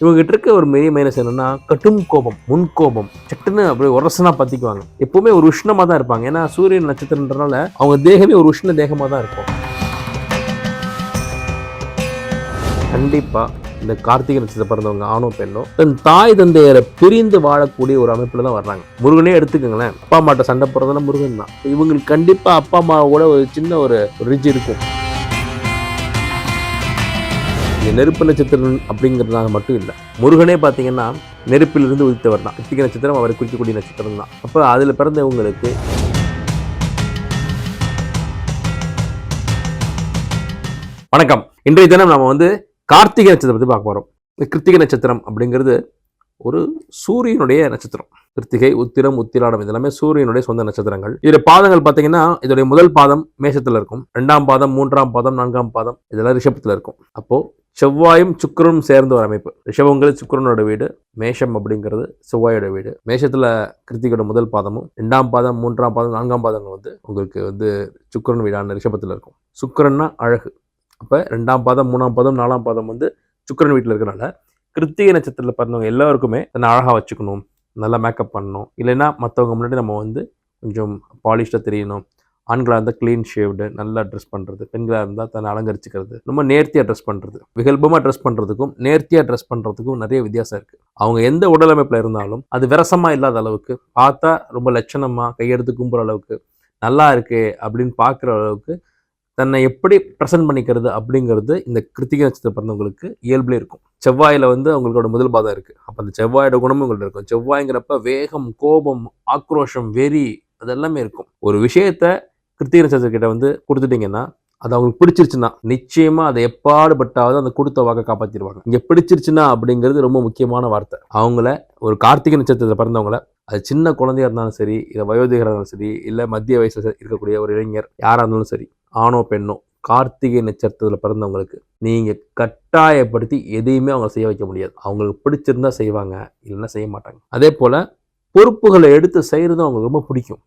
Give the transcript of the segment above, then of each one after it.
இவங்ககிட்ட இருக்க ஒரு பெரிய மைனஸ் என்னன்னா கட்டும் கோபம் முன் கோபம். சட்டுன்னு அப்படியே உரசனா பார்த்திக்குவாங்க எப்பவுமே ஒரு உஷ்ணமா தான் இருப்பாங்க. ஏன்னா சூரியன் நட்சத்திரன்றனால அவங்க தேகமே ஒரு உஷ்ண தேகமா தான் இருக்கும். கண்டிப்பா இந்த கார்த்திகை நட்சத்திரம் பிறந்தவங்க ஆணோ பெண்ணோ தன் தாய் தந்தையரை பிரிந்து வாழக்கூடிய ஒரு அமைப்பில் தான் வர்றாங்க. முருகனே எடுத்துக்கோங்களேன். அப்பா அம்மாட்ட சண்டை போடுறதெல்லாம் முருகன் தான். இவங்களுக்கு கண்டிப்பா அப்பா அம்மாவோட ஒரு சின்ன ஒரு ரிஜ் இருக்கும். இந்த நெருப்பு நட்சத்திரம் அப்படிங்கிறதுனால மட்டும் இல்லை. முருகனே பார்த்தீங்கன்னா நெருப்பிலிருந்து உதித்தவர் தான். இத்திகை நட்சத்திரம் அவரை குறிக்கக்கூடிய நட்சத்திரம் தான். அப்போ அதில் பிறந்தவங்களுக்கு வணக்கம். இன்றைய தினம் நம்ம வந்து கார்த்திகை நட்சத்திரம் பற்றி பார்க்க போகிறோம் இந்த கிருத்திகை நட்சத்திரம் அப்படிங்கிறது ஒரு சூரியனுடைய நட்சத்திரம். கிருத்திகை உத்திரம் உத்திராடம் இதெல்லாமே சூரியனுடைய சொந்த நட்சத்திரங்கள். இதோட பாதங்கள் பார்த்தீங்கன்னா இதோடைய முதல் பாதம் மேஷத்தில் இருக்கும். ரெண்டாம் பாதம் மூன்றாம் பாதம் நான்காம் பாதம் இதெல்லாம் ரிஷபத்தில் இருக்கும். அப்போது செவ்வாயும் சுக்கரனும் சேர்ந்து ஒரு அமைப்பு. ரிஷபங்கள் சுக்கரனோட வீடு மேஷம் அப்படிங்கிறது செவ்வாயோட வீடு. மேஷத்தில் கிருத்திகோட முதல் பாதமும் ரெண்டாம் பாதம் மூன்றாம் பாதம் நான்காம் பாதங்கள் வந்து உங்களுக்கு வந்து சுக்கரன் வீடான ரிஷபத்தில் இருக்கும். சுக்கரன்னா அழகு. அப்போ ரெண்டாம் பாதம் மூணாம் பாதம் நாலாம் பாதம் வந்து சுக்கரன் வீட்டில் இருக்கிறனால கிருத்திகை நட்சத்திரத்தில் பிறந்தவங்க எல்லாருக்குமே தன்னை அழகாக வச்சுக்கணும் நல்லா மேக்கப் பண்ணணும். இல்லைன்னா மற்றவங்க முன்னாடி நம்ம வந்து கொஞ்சம் பாலிஷ்டாக தெரியணும். ஆண்களாக இருந்தால் க்ளீன் ஷேவ்டு நல்லா ட்ரெஸ் பண்ணுறது பெண்களாக இருந்தால் தன்னை அலங்கரிச்சுக்கிறது. ரொம்ப நேர்த்தியாக ட்ரெஸ் பண்ணுறது விகல்பமாக ட்ரெஸ் பண்ணுறதுக்கும் நேர்த்தியாக ட்ரெஸ் பண்ணுறதுக்கும் நிறைய வித்தியாசம் இருக்குது அவங்க எந்த உடலமைப்பில் இருந்தாலும் அது விரசமாக இல்லாத அளவுக்கு பார்த்தா ரொம்ப லட்சணமாக கையெடுத்து கும்புற அளவுக்கு நல்லா இருக்கே அப்படின்னு பார்க்குற அளவுக்கு தன்னை எப்படி ப்ரெசென்ட் பண்ணிக்கிறது அப்படிங்கிறது இந்த கிருத்திகை நட்சத்திரம் பிறந்தவங்களுக்கு இயல்புலே இருக்கும். செவ்வாயில் வந்து அவங்களோட முதல் பாதம் இருக்குது அப்போ அந்த செவ்வாயோட குணமும் உங்கள்ட்ட இருக்கும். செவ்வாய்ங்கிறப்ப வேகம் கோபம் ஆக்ரோஷம் வெறி அதெல்லாமே இருக்கும். ஒரு விஷயத்த கிருத்திகை நட்சத்திரக்கிட்ட வந்து கொடுத்துட்டீங்கன்னா அது அவங்களுக்கு பிடிச்சிருச்சுன்னா நிச்சயமாக அதை எப்பாடுபட்டாவது அந்த கொடுத்த வாக்கை காப்பாற்றிடுவாங்க இங்கே பிடிச்சிருச்சுன்னா அப்படிங்கிறது ரொம்ப முக்கியமான வார்த்தை. அவங்கள ஒரு கார்த்திகை நட்சத்திரத்தில் பிறந்தவங்கள அது சின்ன குழந்தையா இருந்தாலும் சரி இல்லை வயோதிகராக இருந்தாலும் சரி இல்லை மத்திய வயசில் இருக்கக்கூடிய ஒரு இளைஞர் யாராக இருந்தாலும் சரி ஆணோ பெண்ணோ கார்த்திகை நட்சத்திரத்தில் பிறந்தவங்களுக்கு நீங்கள் கட்டாயப்படுத்தி எதையுமே அவங்க செய்ய வைக்க முடியாது. அவங்களுக்கு பிடிச்சிருந்தா செய்வாங்க இல்லைன்னா செய்ய மாட்டாங்க. அதே போல் பொறுப்புகளை எடுத்து செய்கிறதும் அவங்களுக்கு ரொம்ப பிடிக்கும்.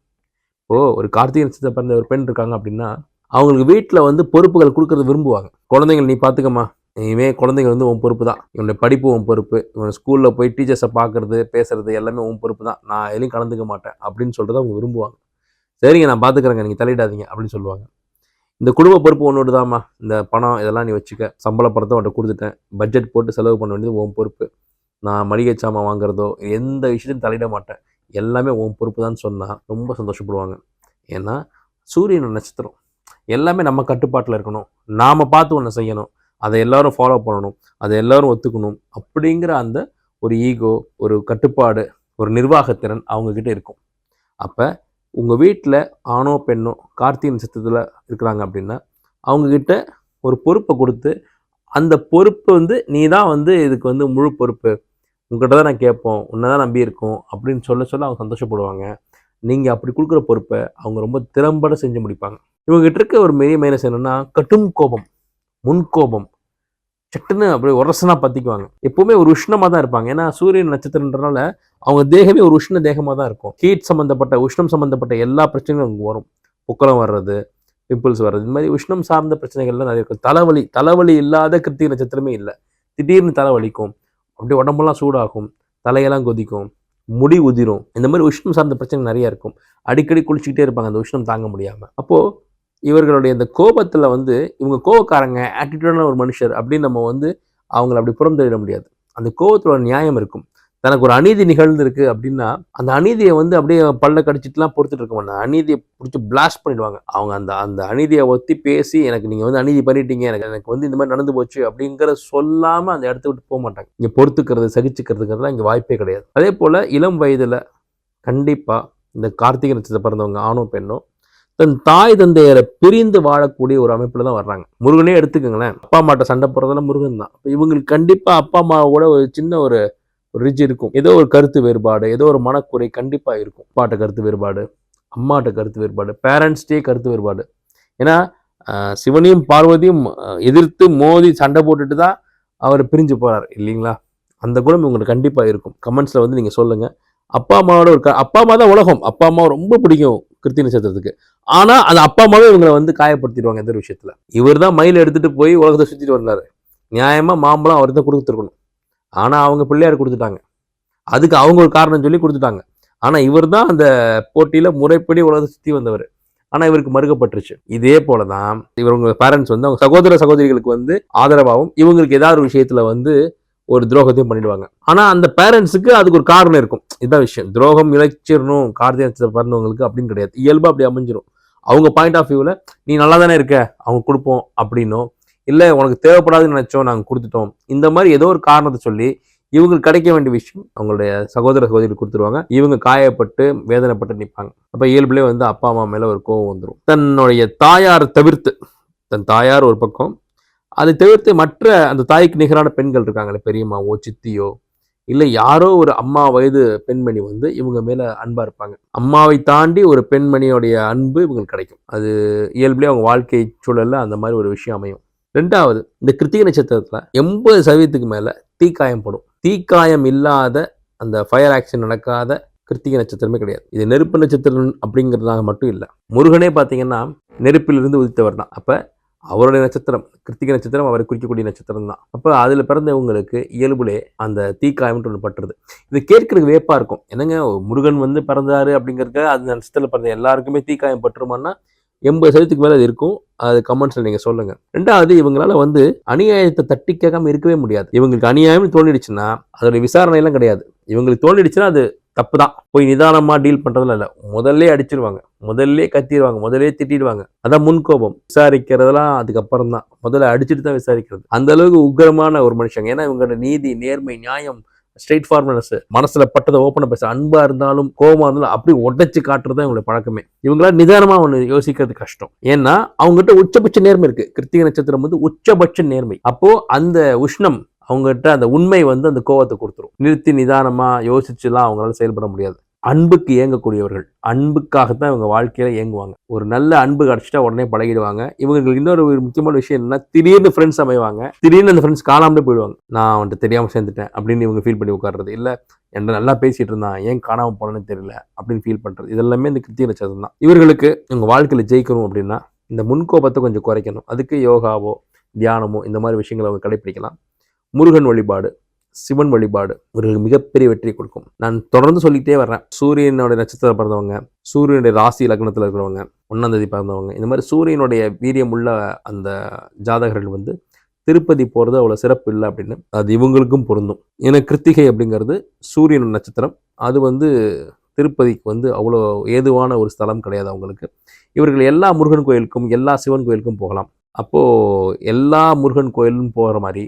ஓ ஒரு கார்த்திகை நட்சத்திரம் பிறந்த ஒரு பெண் இருக்காங்க அப்படின்னா அவங்களுக்கு வீட்டில் வந்து பொறுப்புகள் கொடுக்கறது விரும்புவாங்க. குழந்தைங்க நீ பார்த்துக்கம்மா இவன் குழந்தைங்க வந்து உன் பொறுப்பு தான் இவனுடைய படிப்பு உன் பொறுப்பு. இவன் ஸ்கூலில் போய் டீச்சர்ஸை பார்க்குறது பேசுறது எல்லாமே உன் பொறுப்பு தான் நான் எதுலையும் கலந்துக்க மாட்டேன் அப்படின்னு சொல்கிறத அவங்க விரும்புவாங்க. சரிங்க நான் பார்த்துக்கிறேங்க நீங்கள் தலையிடாதீங்க அப்படின்னு சொல்லுவாங்க. இந்த குடும்ப பொறுப்பு ஒன்று தாம்மா இந்த பணம் இதெல்லாம் நீ வச்சுக்க. சம்பள பணத்தை அவன்கிட்ட கொடுத்துட்டேன். பட்ஜெட் போட்டு செலவு பண்ண வேண்டியது உன் பொறுப்பு. நான் மளிகை சாமான் வாங்குறதோ எந்த விஷயத்தையும் தலையிட மாட்டேன். எல்லாமே உன் பொறுப்பு தான் சொன்னால் ரொம்ப சந்தோஷப்படுவாங்க. ஏன்னா சூரியன் நட்சத்திரம். எல்லாமே நம்ம கட்டுப்பாட்டில் இருக்கணும். நாம் பார்த்து ஒன்று செய்யணும். அதை எல்லோரும் ஃபாலோ பண்ணணும். அதை எல்லாரும் ஒத்துக்கணும் அப்படிங்கிற அந்த ஒரு ஈகோ ஒரு கட்டுப்பாடு ஒரு நிர்வாகத்திறன் அவங்கக்கிட்ட இருக்கும். அப்போ உங்கள் வீட்டில் ஆணோ பெண்ணோ கார்த்திகை நட்சத்திரத்தில் இருக்கிறாங்க அப்படின்னா அவங்கக்கிட்ட ஒரு பொறுப்பை கொடுத்து அந்த பொறுப்பு வந்து நீ தான் வந்து இதுக்கு வந்து முழு பொறுப்பு. உங்கள்கிட்ட தான் நான் கேட்போம் உன்னை தான் நம்பி இருக்கோம் அப்படின்னு சொல்ல சொல்ல அவங்க சந்தோஷப்படுவாங்க. நீங்கள் அப்படி கொடுக்குற பொறுப்பை அவங்க ரொம்ப திறம்பட செஞ்சு முடிப்பாங்க. இவங்ககிட்ட இருக்க ஒரு பெரிய மைனஸ் என்னென்னா கட்டும் கோபம் முன்கோபம் சட்டுன்னு அப்படியே உரசனாக பற்றிக்குவாங்க எப்போவுமே ஒரு உஷ்ணமாக தான் இருப்பாங்க. ஏன்னா சூரியன் நட்சத்திரன்றனால அவங்க தேகமே ஒரு உஷ்ண தேகமாக தான் இருக்கும். ஹீட் சம்மந்தப்பட்ட உஷ்ணம் சம்மந்தப்பட்ட எல்லா பிரச்சனைகளும் அங்கே வரும். புக்கலம் வர்றது பிம்பிள்ஸ் வர்றது இந்த மாதிரி உஷ்ணம் சார்ந்த பிரச்சனைகள்லாம் நிறைய இருக்கும். தலைவலி தலைவலி இல்லாத கிருத்திக நட்சத்திரமே இல்லை. திடீர்னு தலைவலிக்கும் அப்படியே உடம்பெல்லாம் சூடாகும் தலையெல்லாம் கொதிக்கும் முடி உதிரும். இந்த மாதிரி உஷ்ணம் சார்ந்த பிரச்சனை நிறையா இருக்கும். அடிக்கடி குளிச்சுக்கிட்டே இருப்பாங்க அந்த உஷ்ணம் தாங்க முடியாமல் அப்போது இவர்களுடைய இந்த கோபத்தில் வந்து இவங்க கோபக்காரங்க ஆட்டிடியூடான ஒரு மனுஷர் அப்படின்னு நம்ம வந்து அவங்கள அப்படி புறந்தள்ளிட முடியாது. அந்த கோபத்தோட நியாயம் இருக்கும். தனக்கு ஒரு அநீதி நிகழ்ந்திருக்கு அப்படின்னா அந்த அநீதியை வந்து அப்படியே பல்ல கடிச்சிட்டுலாம் பொறுத்துட்டு இருக்க மாட்டாங்க. அநீதியை பிடிச்சி பிளாஸ்ட் பண்ணிடுவாங்க. அவங்க அந்த அந்த அநீதியை ஒத்தி பேசி எனக்கு நீங்கள் வந்து அநீதி பண்ணிட்டீங்க எனக்கு எனக்கு வந்து இந்த மாதிரி நடந்து போச்சு அப்படிங்கிற சொல்லாமல் அந்த இடத்த விட்டு போக மாட்டாங்க. இங்கே பொறுத்துக்கிறது சகிச்சுக்கிறதுங்கிறதுலாம் இங்கே வாய்ப்பே கிடையாது. அதே போல் இளம் வயதில் கண்டிப்பாக இந்த கார்த்திகை நட்சத்திரம் பிறந்தவங்க ஆணும் பெண்ணும் தன் தாய் தந்தையரை பிரிந்து வாழக்கூடிய ஒரு அமைப்பில் தான் வர்றாங்க. முருகனே எடுத்துக்கோங்களேன். அப்பா அம்மாட்ட சண்டை போடுறதெல்லாம் முருகன் தான். இவங்களுக்கு கண்டிப்பாக அப்பா அம்மாவோட ஒரு சின்ன ஒரு ரிஜ் இருக்கும். ஏதோ ஒரு கருத்து வேறுபாடு ஏதோ ஒரு மனக்குறை கண்டிப்பாக இருக்கும். அப்பாட்ட கருத்து வேறுபாடு அம்மாட்ட கருத்து வேறுபாடு பேரண்ட்ஸ்டே கருத்து வேறுபாடு. ஏன்னா சிவனையும் பார்வதியும் எதிர்த்து மோதி சண்டை போட்டுட்டு தான் அவர் பிரிஞ்சு போகிறார் இல்லைங்களா? அந்த குணம் உங்களுக்கு கண்டிப்பாக இருக்கும். கமெண்ட்ஸில் வந்து நீங்கள் சொல்லுங்கள் அப்பா அம்மாவோட ஒரு க- அப்பா அம்மா தான் உலகம். அப்பா அம்மா ரொம்ப பிடிக்கும் கிருத்தி நட்சத்திரத்துக்கு ஆனால் அந்த அப்பா அம்மாவே இவங்களை வந்து காயப்படுத்திடுவாங்க எந்த ஒரு விஷயத்தில். இவர் தான் மயில் எடுத்துகிட்டு போய் உலகத்தை சுற்றிட்டு வந்தார். நியாயமாக மாம்பழம் அவர் தான் கொடுத்துருக்கணும். ஆனால் அவங்க பிள்ளையார் கொடுத்துட்டாங்க. அதுக்கு அவங்க ஒரு காரணம் சொல்லி கொடுத்துட்டாங்க. ஆனால் இவர் தான் அந்த போட்டியில் முறைப்படி உலக சுற்றி வந்தவர். ஆனால் இவருக்கு மறுக்கப்பட்டுருச்சு. இதே போல தான் இவங்க பேரண்ட்ஸ் வந்து அவங்க சகோதர சகோதரிகளுக்கு வந்து ஆதரவாகவும் இவங்களுக்கு ஏதாவது ஒரு விஷயத்தில் வந்து ஒரு துரோகத்தையும் பண்ணிடுவாங்க. ஆனால் அந்த பேரண்ட்ஸுக்கு அதுக்கு ஒரு காரணம் இருக்கும். இதான் விஷயம். துரோகம் இழைச்சிடணும் கார்த்தியத்தை பிறந்தவங்களுக்கு அப்படின்னு கிடையாது. இயல்பாக அப்படி அமைஞ்சிடும் அவங்க பாயிண்ட் ஆஃப் வியூவில் நீ நல்லா தானே இருக்க? அவங்க கொடுப்போம் அப்படின்னும் இல்லை உனக்கு தேவைப்படாதுன்னு நினச்சோம் நாங்கள் கொடுத்துட்டோம். இந்த மாதிரி ஏதோ ஒரு காரணத்தை சொல்லி இவங்களுக்கு கிடைக்க வேண்டிய விஷயம் அவங்களுடைய சகோதர சகோதரி கொடுத்துருவாங்க. இவங்க காயப்பட்டு வேதனைப்பட்டு நிற்பாங்க. அப்போ இயல்புலேயே வந்து அப்பா அம்மா மேலே ஒரு கோவம் வந்துடும் தன்னுடைய தாயார் தவிர்த்து தன் தாயார் ஒரு பக்கம் அதை தவிர்த்து மற்ற அந்த தாய்க்கு நிகரான பெண்கள் இருக்காங்களே பெரியம்மாவோ சித்தியோ இல்லை யாரோ ஒரு அம்மா வயது பெண்மணி வந்து இவங்க மேலே அன்பாக இருப்பாங்க. அம்மாவை தாண்டி ஒரு பெண்மணியோடைய அன்பு இவங்களுக்கு கிடைக்கும். அது இயல்புலேயே அவங்க வாழ்க்கை சூழலில் அந்த மாதிரி ஒரு விஷயம் அமையும். ரெண்டாவது இந்த கிருத்திகை நட்சத்திரத்தில் எண்பது சதவீதத்துக்கு மேலே தீக்காயம் படும். தீக்காயம் இல்லாத அந்த ஃபயர் ஆக்ஷன் நடக்காத கிருத்திகை நட்சத்திரமே கிடையாது. இது நெருப்பு நட்சத்திரம் அப்படிங்கிறதாக மட்டும் இல்லை. முருகனே பார்த்தீங்கன்னா நெருப்பிலிருந்து உதித்தவர் தான். அப்போ அவருடைய நட்சத்திரம் கிருத்திகை நட்சத்திரம் அவரை குறிக்கக்கூடிய நட்சத்திரம் தான். அப்போ அதில் பிறந்தவங்களுக்கு இயல்புலே அந்த தீக்காயம்ட்டு ஒன்று பட்டுருது. இது கேட்கறதுக்கு வேப்பாக இருக்கும். என்னங்க முருகன் வந்து பிறந்தாரு அப்படிங்கிறதுக்கு அந்த நட்சத்திரத்தில் பிறந்த எல்லாருக்குமே தீக்காயம் பட்டுருமான்னா எண்பது சதவீதத்துக்கு மேலே அது இருக்கும். அது கமெண்ட்ஸில் நீங்கள் சொல்லுங்கள் ரெண்டாவது இவங்களால வந்து அநியாயத்தை தட்டி கேட்காம இருக்கவே முடியாது. இவங்களுக்கு அநியாயம்னு தோணிடுச்சுன்னா அதோடைய விசாரணையெல்லாம் கிடையாது. இவங்களுக்கு தோணிடுச்சுன்னா அது தப்பு தான் போய் நிதானமாக டீல் பண்ணுறதுல இல்லை. முதல்ல அடிச்சிருவாங்க. முதல்ல கத்திடுவாங்க முதல்ல திட்டிடுவாங்க. அதான் முன்கோபம். விசாரிக்கிறதெல்லாம் அதுக்கப்புறம் தான் முதல்ல அடிச்சுட்டு தான் விசாரிக்கிறது. அந்த அளவுக்கு உக்கிரமான ஒரு மனுஷங்க. ஏன்னா இவங்களோட நீதி நேர்மை நியாயம் ஸ்ட்ரெயிட் ஃபார்மனஸ் மனசில் பட்டதை ஓப்பனாக பேச. அன்பாக இருந்தாலும் கோபமாக இருந்தாலும் அப்படி உடைச்சி காட்டுறது தான் பழக்கமே. இவங்களால் நிதானமாக ஒன்று யோசிக்கிறது கஷ்டம். ஏன்னா அவங்ககிட்ட உச்சபட்ச நேர்மை இருக்கு. கிருத்திகை நட்சத்திரம் வந்து உச்சபட்ச நேர்மை. அப்போது அந்த உஷ்ணம் அவங்ககிட்ட அந்த உண்மை வந்து அந்த கோவத்தை கொடுத்துரும். நிறுத்தி நிதானமாக யோசிச்சுலாம் அவங்களால செயல்பட முடியாது. அன்புக்கு இயங்கக்கூடியவர்கள் அன்புக்காகத்தான் இவங்க வாழ்க்கையில் இயங்குவாங்க ஒரு நல்ல அன்பு கிடச்சிட்டா உடனே பழகிடுவாங்க. இவங்களுக்கு இன்னொரு ஒரு முக்கியமான விஷயம் என்னன்னா திடீர்னு ஃப்ரெண்ட்ஸ் அமைவாங்க. திடீர்னு அந்த ஃப்ரெண்ட்ஸ் காணாமலே போயிடுவாங்க. நான் அவன்கிட்ட தெரியாமல் சேர்ந்துட்டேன் அப்படின்னு இவங்க ஃபீல் பண்ணி உட்காடுறது இல்லை என்கிட்ட நல்லா பேசிட்டு இருந்தான். ஏன் காணாமல் போனேன்னு தெரியல அப்படின்னு ஃபீல் பண்ணுறது இதெல்லாமே இந்த கிருத்திய நட்சத்திரம் தான். இவர்களுக்கு இவங்க வாழ்க்கையில் ஜெயிக்கணும் அப்படின்னா இந்த முன்கோபத்தை கொஞ்சம் குறைக்கணும். அதுக்கு யோகாவோ தியானமோ இந்த மாதிரி விஷயங்களை அவங்க கடைப்பிடிக்கலாம். முருகன் வழிபாடு. சிவன் வழிபாடு இவர்களுக்கு மிகப்பெரிய வெற்றி கொடுக்கும். நான் தொடர்ந்து சொல்லிக்கிட்டே வர்றேன். சூரியனுடைய நட்சத்திரம் பிறந்தவங்க சூரியனுடைய ராசி லக்னத்தில் இருக்கிறவங்க ஒன்றாம் தேதி பிறந்தவங்க இந்த மாதிரி சூரியனுடைய வீரியம் உள்ள அந்த ஜாதகர்கள் வந்து திருப்பதி போகிறது அவ்வளோ சிறப்பு இல்லை அப்படின்னு அது இவங்களுக்கும் பொருந்தும். ஏன்னா கிருத்திகை அப்படிங்கிறது சூரியன் நட்சத்திரம். அது வந்து திருப்பதிக்கு வந்து அவ்வளோ ஏதுவான ஒரு ஸ்தலம் கிடையாது அவங்களுக்கு. இவர்கள் எல்லா முருகன் கோயிலுக்கும் எல்லா சிவன் கோயிலுக்கும் போகலாம். அப்போது எல்லா முருகன் கோயிலும் போகிற மாதிரி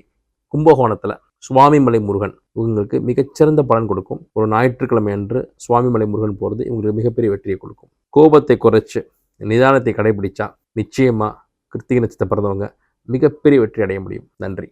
கும்பகோணத்தில் சுவாமிமலை முருகன் இவங்களுக்கு மிகச்சிறந்த பலன் கொடுக்கும். ஒரு ஞாயிற்றுக்கிழமை அன்று சுவாமிமலை முருகன் போகிறது இவங்களுக்கு மிகப்பெரிய வெற்றியை கொடுக்கும். கோபத்தை குறைச்சி நிதானத்தை கடைபிடிச்சா நிச்சயமாக கிருத்திகை நட்சத்திரம் பிறந்தவங்க மிகப்பெரிய வெற்றி அடைய முடியும். நன்றி.